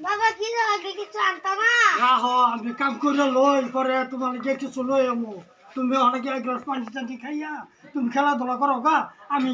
বাবা কি লাগে কিছু আনতা না? আহ আমি কাম করে লই পরে তোমার যে কিছু লই আমু। তুমি অনেকে এক গ্লাস পানি টানি খাইয়া তুমি খেলাধুলা করো গা আমি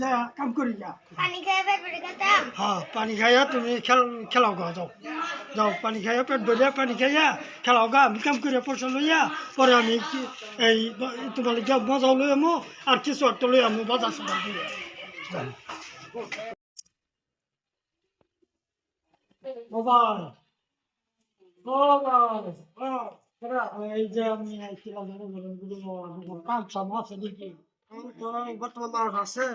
যে কাম করি গা। পানি খেয়ে পেট পেটে খেতাম হ্যাঁ পানি খাইয়া তুমি খেল খেলাও গা যাও। যাও পানি খাইয়া পেট ভরিয়া পানি খাইয়া খেলাও গা আমি কাম করে পয়সা লইয়া পরে আমি এই তোমার গিয়া মজাও লই আমু আর কিছু একটা লই আমু বাজার দিয়ে। মোবাইল এই যে আমি আইছিলাম কাম সাম আছে দেখি বর্তমান মানুষ আছে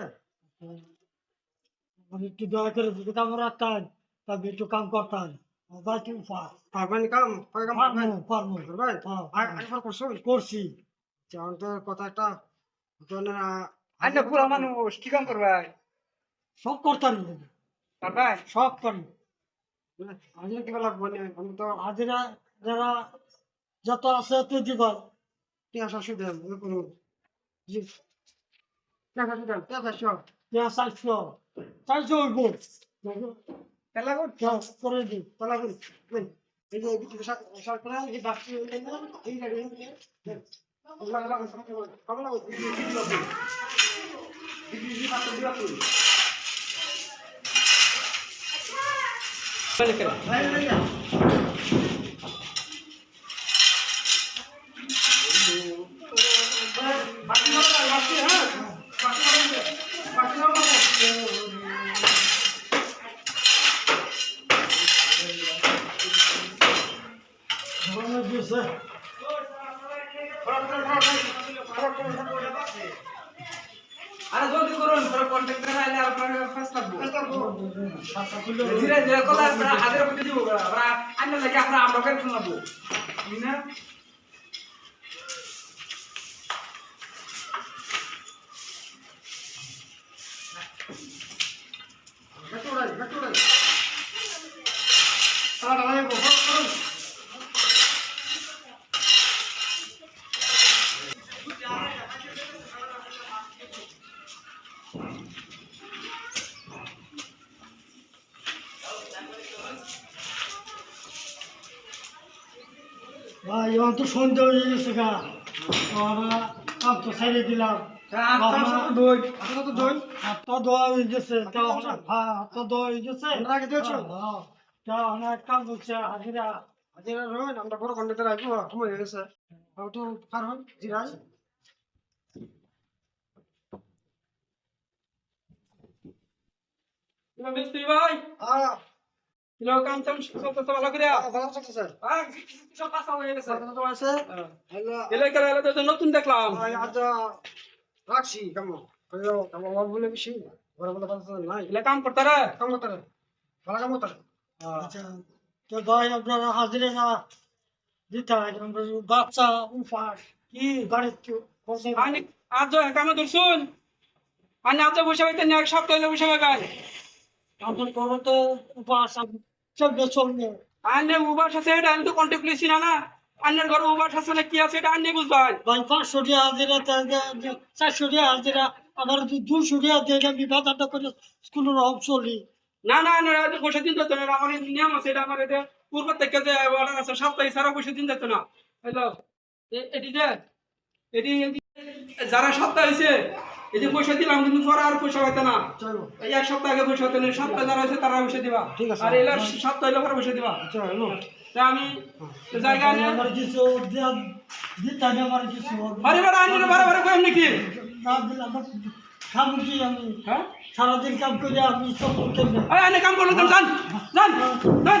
আমি একটু দয়া করে যদি কাম রাখতাম তবে একটু কাম করতাম বাকি উপায় পারবেন কাম পারে কাম পারব পারব পারবেন হ্যাঁ, আর আরেকবার করছ কথা একটা পুরা মানুষ কি কাম করবাই সব করতাম। সব করি আজ কি লাগবে আমি তো হাজিরা যারা যত আছে তুই দিবা টিয়া শাশু দেন ওই জি। টিয়া শাশু দেন। টিয়া শাশু দেয়া চাইছো চাইছো হইব। তেলা করে দিই তেলা কর এই যে সরকার এই বাকি এই কমলা ধরনের দিয়েছে আরে জলদি করুন পরে কন্টাক্ট করে আইলে আপনাকে ফাস্ট লাগবো সাতটা খুলে ধীরে ধীরে কথা আপনারা হাজার মধ্যে দিব আমরা আন্না লাগে আমরা আমরা করে ফেলব না Betul, ভাই এখন তো সন্ধ্যা হয়ে গেছে গা। আমরা কাম তো ছেড়ে দিলাম হয়ে তাও আমরা- হ্যাঁ হয়ে? হ্যাঁ, বড় কন্ডিতে রাখব। সময় হয়ে গেছে। হন জিরাজ ইমাম মিস্ত্রি ভাই। আ ভালো করে ভালো স্যার। সব পাসা হয়ে গেছে। তো আছে? হ্যালো। এলে করে এলে তো নতুন দেখলাম। আজ রাখছি কেমন কইও কেমন আমার বলে বেশি। বড় বড় কথা নাই। এলে কাম করতারে? কাম করতে ভালো কাম করতে আচ্ছা তো ভাই আপনারা হাজিরা না? দিতে হয় আমরা বাচ্চা কি আজ কামে ধরছুন। আজ বসে হইতে এক সপ্তাহ বসে গায় এখন করো তো উপাস চলবে চলবে। আনে উবাস আছে এটা আমি তো কন্ট্যাক্ট লিছি না না। আন্নের ঘরে আছে না কি আছে এটা আন্নে বুঝবাই ভাই পাঁচশো টাকা হাজিরা চারশো টাকা হাজিরা আমার দুশো টাকা দিয়ে আমি বাজারটা করে স্কুলের চলি। না না না এটা দিন যেত না আমার নিয়ম আছে এটা আমার এটা পূর্ব থেকে যে অর্ডার আছে সপ্তাহে সারা বসে দিন যেত না। হ্যালো এটি যে এটি- যারা সপ্তাহ হয়েছে এই যে পয়সা দিলাম কিন্তু পরে আর পয়সা হইতে না। চলো। এই এক সপ্তাহ আগে পয়সা হইতে না সপ্তাহ যারা হয়েছে তারা পয়সা দিবা। আর এলা সপ্তাহ হইলে পরে পয়সা দিবা। তা আমি জায়গা নিয়ে বেড়া আনি বারে বারে কইম নাকি? হ্যাঁ? সারাদিন কাম করে আমি সব কাম করল তুমি জান জান জান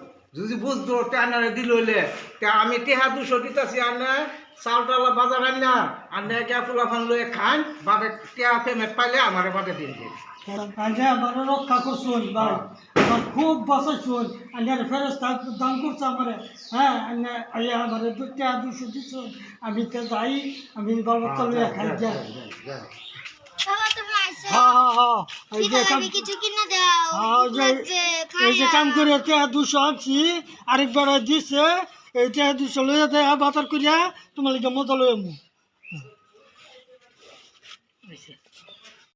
যদি বুঝতো তে আনারে দিল হইলে। তে আমি টেহা দুশো দিতেছি আনে চাউল টাউল বাজার আনি না। আর নেকে ফুলা ফান লয়ে খান বাবে টিয়া পেমেন্ট পাইলে আমারে বাদে দিন দিন আগে আমার রক্ষা করছুন ভাই। আমার খুব বাঁচাইছুন। আগে ফেরত দান করছে আমারে। হ্যাঁ আগে আইয়া আমারে দুটা দুশো দিছুন। আমি তো যাই আমি বাবা চলে খাই যাই। এই যে কাম হ্যাঁ, ওই যে লাগছে, এই যে খাইয়া। কাম করে টিয়া দুশো আনছি আরেকবার দিছে এই টিয়া দুশো লইয়া দেয় বাজার করিয়া তোমার লিগে মজা লইয়া মু।